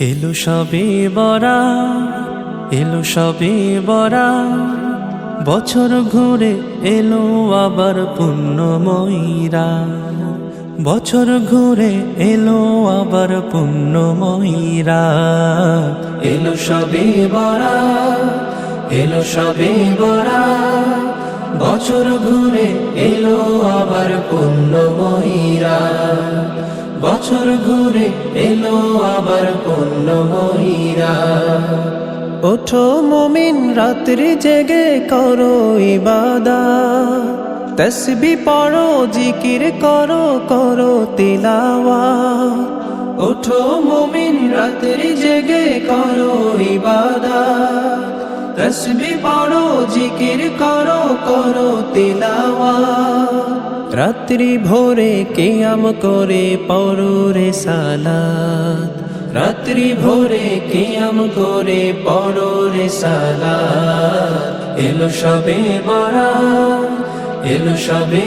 এলো সবে বরা, এলো সবে বরা। বছর ঘুরে এলো আবার পুণ্যময়ীরা। বছর ঘুরে এলো আবার পুণ্যময়ীরা। এলো সবে বরা, এলো সবে বরা। বছর ঘুরে এলো আবার পুণ্যময়ীরা। বছর ঘুরে এলো আবার পুণ্যময়ীরা ওঠো মমিন, রাত্রি জেগে করো ইবাদা তসবি পড়ো, জিকির করো করো তিলাওয়া ওঠো মমিন, রাত্রি জেগে করো ইবাদা তসবি পড়ো, জিকির করো করো তিলাওয়া রাত্রি ভোরে কেয়াম করে পরে সালাত। রাত্রি ভোরে কেয়াম করে পড়ো রে সালা এলো সবে বরা এলো সবে